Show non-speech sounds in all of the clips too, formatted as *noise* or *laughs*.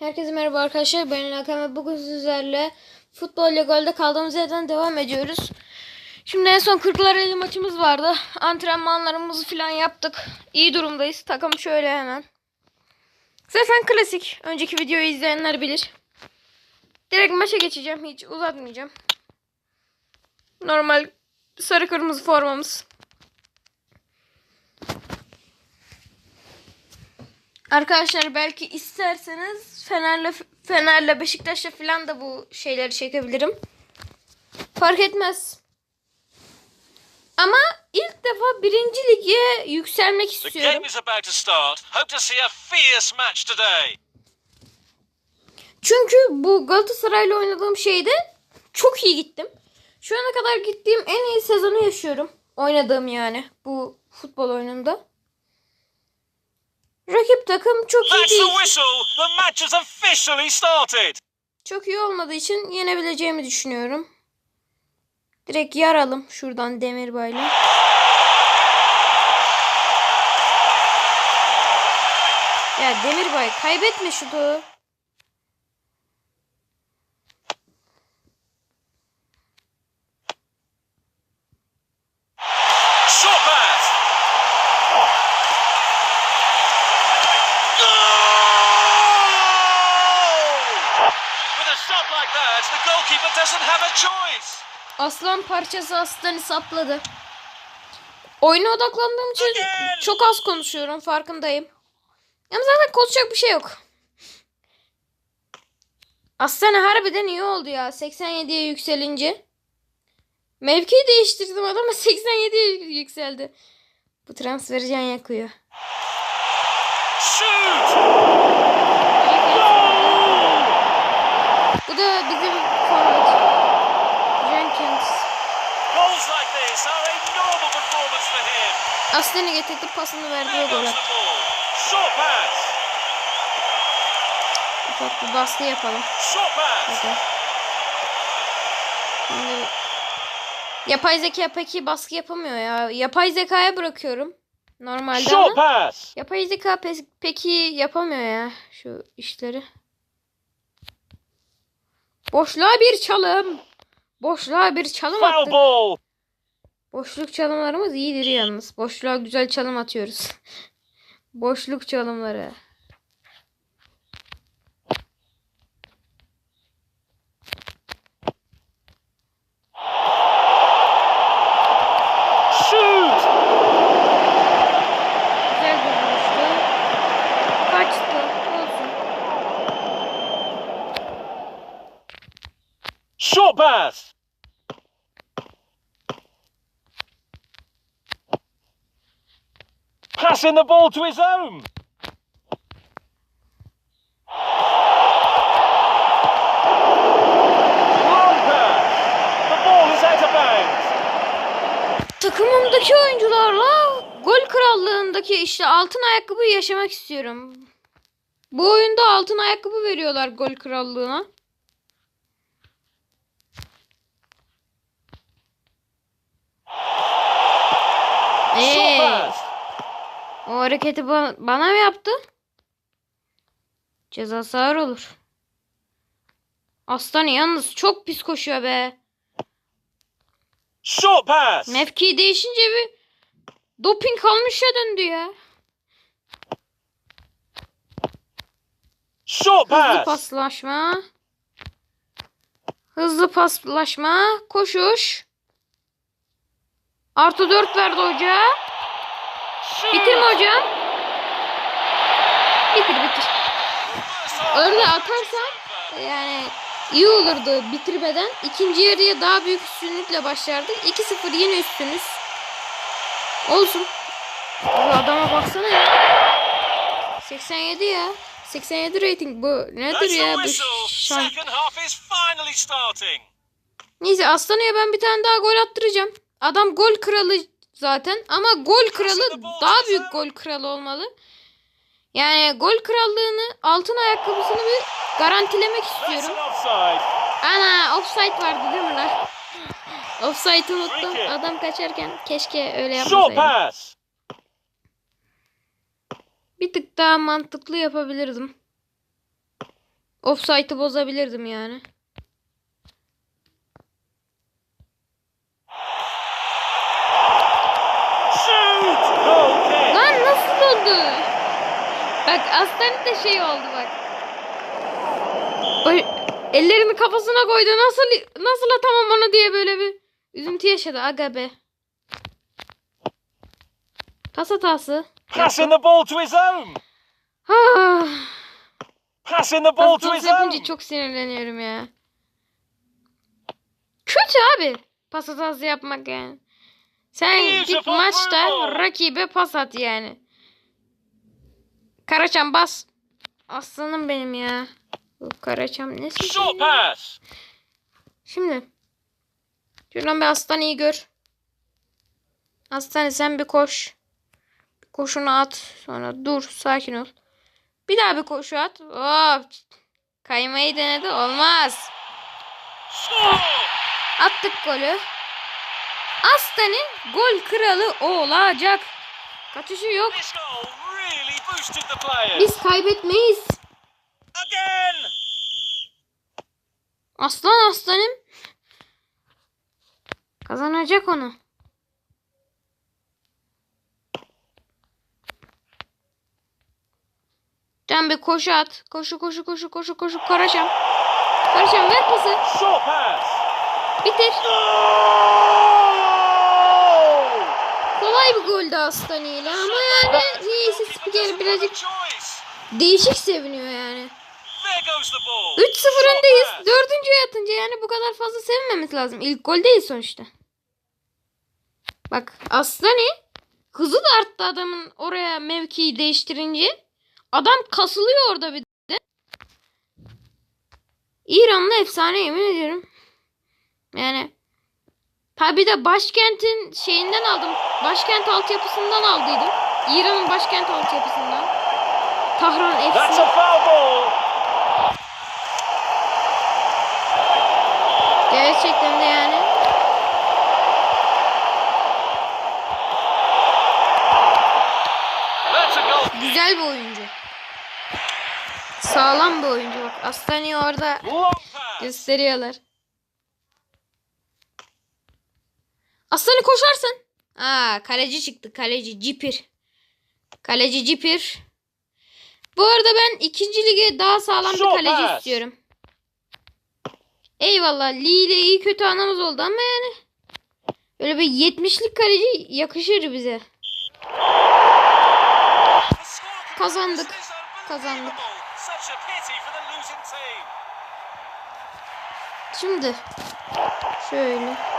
Herkese merhaba arkadaşlar. Ben Hakan ve bugün sizlerle futbol legalde kaldığımız yerden devam ediyoruz. Şimdi en son Kırklareli maçımız vardı. Antrenmanlarımızı falan yaptık. İyi durumdayız. Takım şöyle hemen. Zaten klasik. Önceki videoyu izleyenler bilir. Direkt maça geçeceğim. Hiç uzatmayacağım. Normal sarı kırmızı formamız. Arkadaşlar belki isterseniz Fener'le Fener'le Beşiktaş'la falan da bu şeyleri çekebilirim. Fark etmez. Ama ilk defa birinci lige yükselmek istiyorum. Çünkü bu Galatasaray'la oynadığım şeyde çok iyi gittim. Şu ana kadar gittiğim en iyi sezonu yaşıyorum. Oynadığım yani bu futbol oyununda. Rakip takım çok iyi That's the değil. whistle. The match has officially started. Çok iyi olmadığı için yenebileceğimi düşünüyorum. Direkt yaralım şuradan Demirbay'la. Ya Demirbay kaybetme şutu. Aslan parçası aslanı sapladı. Oyuna odaklandığım için çok az konuşuyorum farkındayım. Ama zaten konuşacak bir şey yok. Aslan harbiden iyi oldu ya 87'ye yükselince. Mevkiyi değiştirdim adam 87'ye *laughs* yükseldi. Bu transferi can yakıyor. Shoot! Bu da bizim Aslanı getirdi pasını verdi o gol attı. Ufak bir baskı yapalım. Hadi. Şimdi yapay zeka peki baskı yapamıyor ya. Yapay zekaya bırakıyorum. Normalde ama yapay zeka pe- peki yapamıyor ya şu işleri. Boşluğa bir çalım. Boşluğa bir çalım ball. Boşluk çalımlarımız iyidir yalnız. Boşluğa güzel çalım atıyoruz. *laughs* Boşluk çalımları. Short pass. Passing the ball to his own. Takımımdaki oyuncularla gol krallığındaki işte altın ayakkabıyı yaşamak istiyorum. Bu oyunda altın ayakkabı veriyorlar gol krallığına. Ee, pass. O hareketi ba- bana mı yaptı? Cezası ağır olur. Aslan yalnız çok pis koşuyor be. Short pass. Mevki değişince bir doping kalmışa döndü ya. Short Hızlı pass. paslaşma. Hızlı paslaşma. Koşuş. Artı 4 verdi hoca. Bitirme hocam. Bitir bitir. Öyle atarsan yani iyi olurdu bitirmeden. İkinci yarıya daha büyük üstünlükle başlardık. 2-0 yine üstünüz. Olsun. Bu adama baksana ya. 87 ya. 87 rating bu. Nedir ya bu şan. Neyse Aslan'a ben bir tane daha gol attıracağım. Adam gol kralı zaten ama gol kralı daha büyük gol kralı olmalı. Yani gol krallığını altın ayakkabısını bir garantilemek istiyorum. Ana offside vardı değil mi lan? *laughs* Offside'ı unuttum. Adam kaçarken keşke öyle yapmasaydım. Bir tık daha mantıklı yapabilirdim. Offside'ı bozabilirdim yani. Shoot! Okay. Lan nasıl oldu? Bak aslan da şey oldu bak. O ellerini kafasına koydu. Nasıl nasıl atamam onu diye böyle bir üzüntü yaşadı. Aga be. Pas hatası. Passing the ball to his own. Passing the ball to his own. çok sinirleniyorum ya. Kötü abi. Pas hatası yapmak yani. Sen git Beautiful maçta Bruno. rakibe pas at yani. Karaçam bas. Aslanım benim ya. Bu Karaçam ne. Şimdi. Şuradan bir aslan iyi gör. Aslan sen bir koş. Bir koşunu at. Sonra dur sakin ol. Bir daha bir koşu at. Hop. Kaymayı denedi. Olmaz. Attık golü. Aslan'ın gol kralı olacak. Kaçışı yok. Biz kaybetmeyiz. Aslan aslanım. Kazanacak onu. Can bir koşu at. Koşu koşu koşu koşu koşu. Karaşam. Karaşam ver pası. Bitir. Kolay bir goldü Aslan ile ama yani niyeyse spiker birazcık değişik seviniyor yani. There goes the ball. 3-0 Short öndeyiz. Dördüncüye atınca yani bu kadar fazla sevinmemiz lazım. İlk gol değil sonuçta. Bak Aslani hızı da arttı adamın oraya mevkiyi değiştirince. Adam kasılıyor orada bir de. İranlı efsane yemin ediyorum. Yani tabi de başkentin şeyinden aldım. Başkent altyapısından aldıydım. İran'ın başkent altyapısından. Tahran FC. Gerçekten de yani. Güzel bir oyuncu. Sağlam bir oyuncu bak. Aslan'ı orada gösteriyorlar. Aslan'ı koşarsın. Aa kaleci çıktı. Kaleci Cipir. Kaleci Cipir. Bu arada ben ikinci lige daha sağlam bir kaleci istiyorum. Eyvallah. Lee ile iyi kötü anamız oldu ama yani. Böyle bir 70'lik kaleci yakışır bize. Kazandık. Kazandık. unbelievable. Such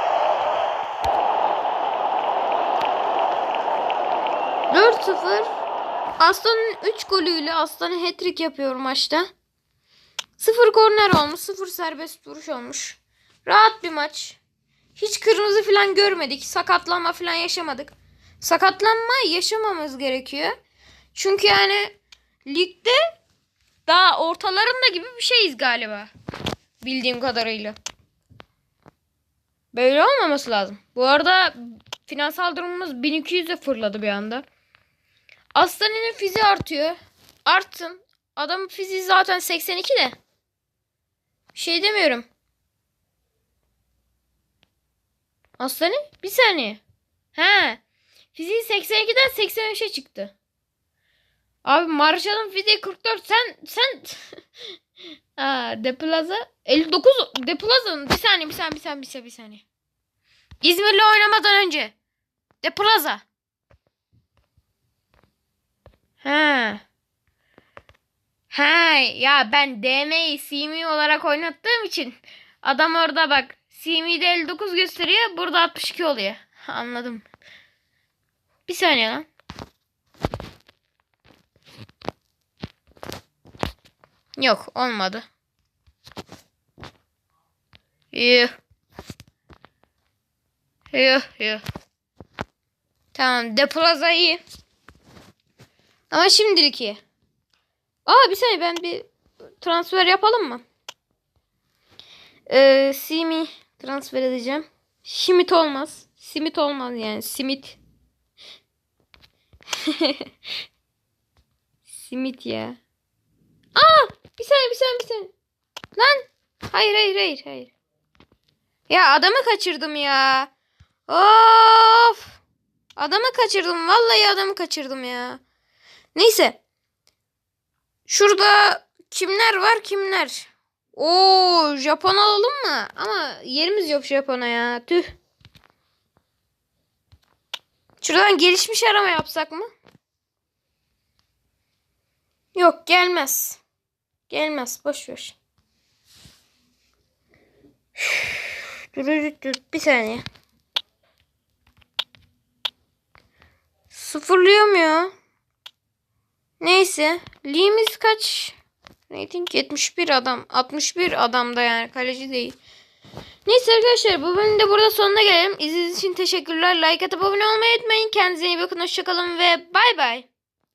4-0. Aslan'ın 3 golüyle Aslan'ı hat-trick yapıyor maçta. 0 korner olmuş, 0 serbest vuruş olmuş. Rahat bir maç. Hiç kırmızı falan görmedik. Sakatlanma falan yaşamadık. Sakatlanma yaşamamız gerekiyor. Çünkü yani ligde daha ortalarında gibi bir şeyiz galiba. Bildiğim kadarıyla. Böyle olmaması lazım. Bu arada finansal durumumuz 1200'e fırladı bir anda. Aslan'ın fiziği artıyor. Artsın. Adamın fiziği zaten 82 de. Şey demiyorum. Aslanı bir saniye. He. Fiziği 82'den 83'e çıktı. Abi Marshall'ın fiziği 44. Sen sen *laughs* Aa, Deplaza 59 Deplaza'nın bir saniye bir saniye bir saniye bir saniye bir saniye. İzmir'le oynamadan önce Deplaza. Ha. Ha ya ben DM'yi CMI olarak oynattığım için adam orada bak CMI'de 59 gösteriyor burada 62 oluyor. *laughs* Anladım. Bir saniye lan. Yok olmadı. Yuh. Yuh yuh. Tamam deplaza iyi. Ama şimdilik iyi. Aa bir saniye ben bir transfer yapalım mı? Ee, Simi transfer edeceğim. Simit olmaz. Simit olmaz yani. Simit. Simit *laughs* ya. Aa Bir saniye bir saniye bir saniye. Lan. Hayır hayır hayır hayır. Ya adamı kaçırdım ya. Of. Adamı kaçırdım. Vallahi adamı kaçırdım ya. Neyse. Şurada kimler var kimler? Oo Japon alalım mı? Ama yerimiz yok Japon'a ya. Tüh. Şuradan gelişmiş arama yapsak mı? Yok gelmez. Gelmez. Boş ver. Dur, dur, dur. Bir saniye. Sıfırlıyor mu ya? Neyse. Lee'miz kaç? Rating 71 adam. 61 adamda yani. Kaleci değil. Neyse arkadaşlar bu bölümün de burada sonuna gelelim. İzlediğiniz için teşekkürler. Like atıp abone olmayı unutmayın. Kendinize iyi bakın. Hoşçakalın ve bay bay.